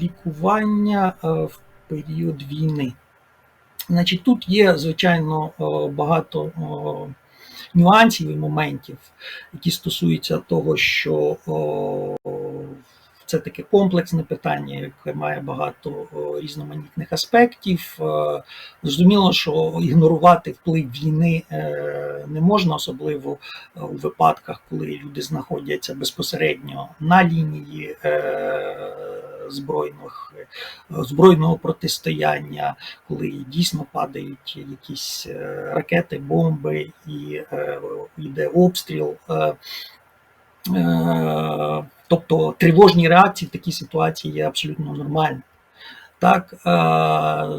лікування в період війни. Значить, Тут є, звичайно, багато нюансів і моментів, які стосуються того, що це таке комплексне питання, яке має багато різноманітних аспектів. Е, зрозуміло, що ігнорувати вплив війни е, не можна, особливо е, у випадках, коли люди знаходяться безпосередньо на лінії збройних, збройного протистояння, коли дійсно падають якісь ракети, бомби і йде обстріл. Тобто тривожні реакції в такій ситуації є абсолютно нормальними. Так,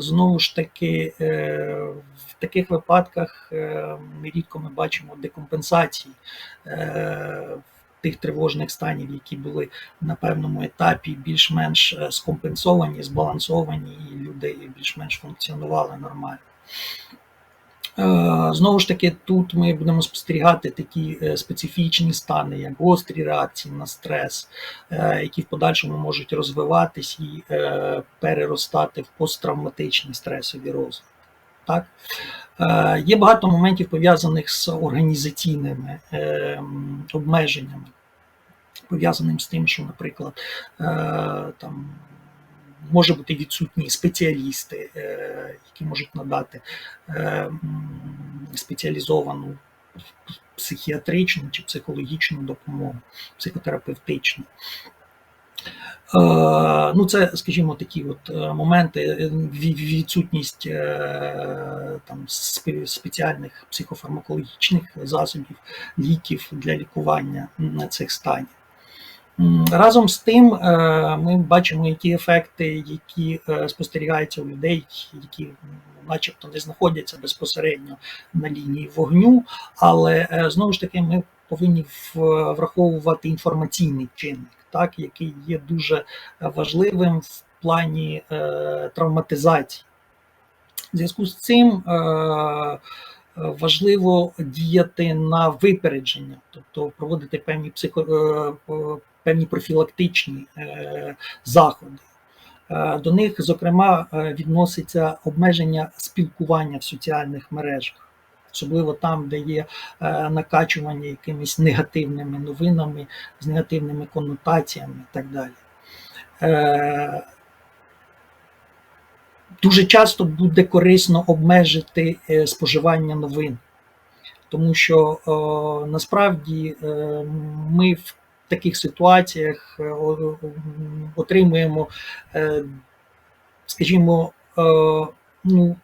знову ж таки, е, в таких випадках е, рідко ми бачимо декомпенсації е, тих тривожних станів, які були на певному етапі більш-менш скомпенсовані, збалансовані, і люди більш-менш функціонували нормально. Е, знову ж таки, тут ми будемо спостерігати такі е, специфічні стани, як гострі реакції на стрес, е, які в подальшому можуть розвиватись і переростати в посттравматичні стресові розвитки. Так? Є багато моментів пов'язаних з організаційними обмеженнями, пов'язаним з тим, що, наприклад, там може бути відсутні спеціалісти, е, які можуть надати е, спеціалізовану психіатричну чи психологічну допомогу, психотерапевтичну. Е, ну, це, скажімо, такі от моменти, відсутність там спеціальних психофармакологічних засобів, ліків для лікування цих станів. Разом з тим, е, ми бачимо які ефекти, які е, спостерігаються у людей, які начебто не знаходяться безпосередньо на лінії вогню, але е, знову ж таки ми повинні враховувати інформаційний чинник, так, який є дуже важливим в плані травматизації. В зв'язку з цим важливо діяти на випередження, тобто проводити певні психо певні профілактичні е, заходи. Е, до них, зокрема, е, відноситься обмеження спілкування в соціальних мережах, особливо там, де є накачування якимись негативними новинами, з негативними конотаціями і так далі. Дуже часто буде корисно обмежити споживання новин, тому що насправді ми в таких ситуаціях е, отримуємо, е, скажімо, е, ну,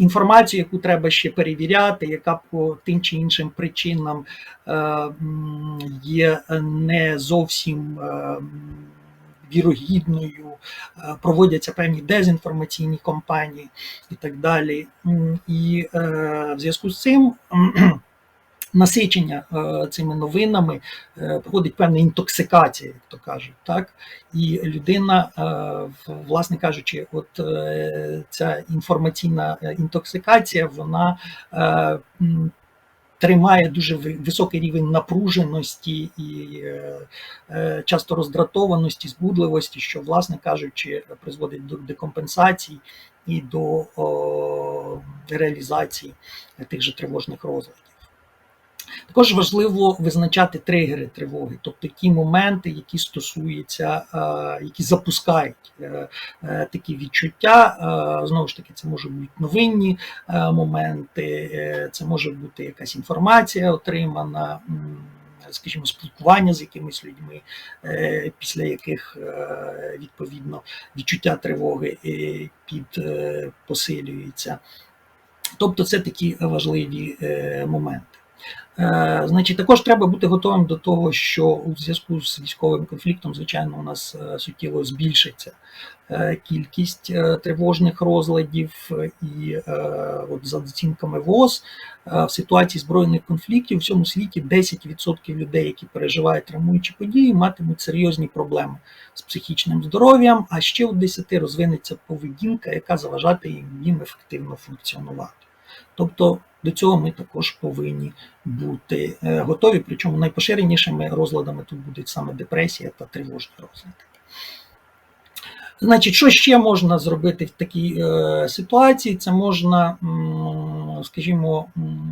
інформацію, яку треба ще перевіряти, яка по тим чи іншим причинам є не зовсім вірогідною, проводяться певні дезінформаційні кампанії і так далі. І в зв'язку з цим насичення е, цими новинами е, проходить певна інтоксикація, як то кажуть. так І людина, е, власне кажучи, от ця інформаційна інтоксикація, вона Тримає дуже високий рівень напруженості і часто роздратованості, збудливості, що, власне кажучи, призводить до декомпенсації і до реалізації тих же тривожних розладів. Також важливо визначати тригери тривоги, тобто ті моменти, які стосуються, е, які запускають е, е, такі відчуття. Знову ж таки, це можуть бути новинні моменти, це може бути якась інформація отримана. Скажімо, спілкування з якимись людьми, після яких відповідно відчуття тривоги під посилюється. Тобто це такі важливі моменти. Е, значить, також треба бути готовим до того, що у зв'язку з військовим конфліктом, звичайно, у нас е, суттєво збільшиться е, кількість тривожних розладів, і от за оцінками ВОЗ в ситуації збройних конфліктів у всьому світі 10% людей, які переживають травмуючі події, матимуть серйозні проблеми з психічним здоров'ям, а ще у 10 розвинеться поведінка, яка заважатиме їм ефективно функціонувати. Тобто до цього ми також повинні бути е, готові. Причому найпоширенішими розладами тут будуть саме депресія та тривожні розлади. Значить, що ще можна зробити в такій е, ситуації? Це можна, скажімо,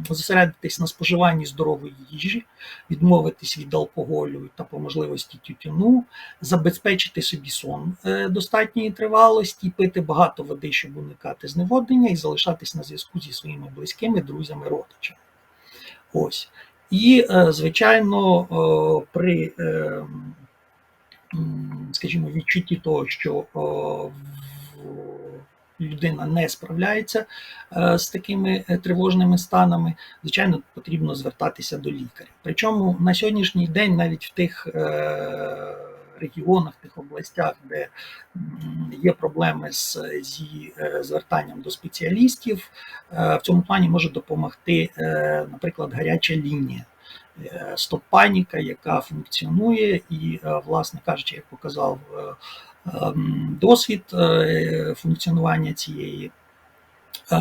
зосередитись на споживанні здорової їжі, відмовитись від алкоголю та по можливості тютюну, забезпечити собі сон е, достатньої тривалості, пити багато води, щоб уникати зневоднення, і залишатись на зв'язку зі своїми близькими, друзями, родичами. Ось. І, е, звичайно, при е, м, скажімо, відчутті того, що людина не справляється е, з такими е, тривожними станами, звичайно, потрібно звертатися до лікаря. Причому на сьогоднішній день навіть в тих е, регіонах, тих областях, де є проблеми з, зі е, звертанням до спеціалістів, е, в цьому плані може допомогти, е, наприклад, гаряча лінія е, стоп-паніка, яка функціонує, і, е, власне кажучи, як показав е, ем, досвід е, функціонування цієї е,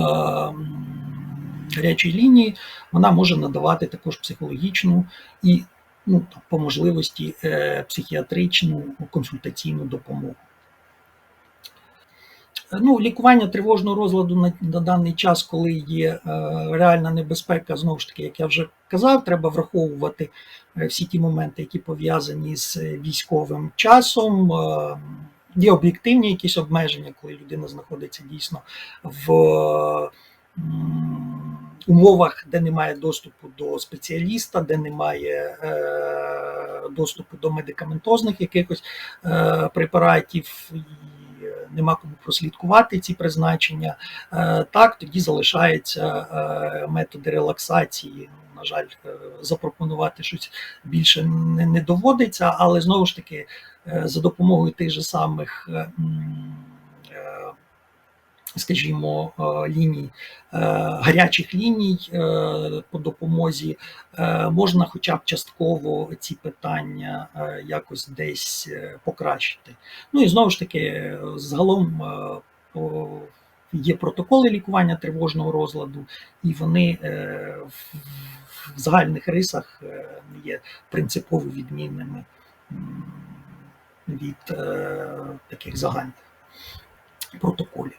гарячої лінії, вона може надавати також психологічну і ну, по можливості е, психіатричну консультаційну допомогу. Ну, лікування тривожного розладу на, на даний час, коли є е, реальна небезпека, знову ж таки, як я вже казав, треба враховувати е, всі ті моменти, які пов'язані з військовим часом. Е, є об'єктивні якісь обмеження, коли людина знаходиться дійсно в умовах, де немає доступу до спеціаліста, де немає е, доступу до медикаментозних якихось е, препаратів. Нема кому прослідкувати ці призначення. Е, Так, тоді залишаються е, методи релаксації. На жаль, е, запропонувати щось більше не, не доводиться, але знову ж таки, за допомогою тих же самих, скажімо, е, ліній, е, гарячих ліній е, по допомозі, можна хоча б частково ці питання якось десь покращити. Ну і знову ж таки, загалом є протоколи лікування тривожного розладу, і вони в загальних рисах є принципово відмінними від таких загальних протоколів.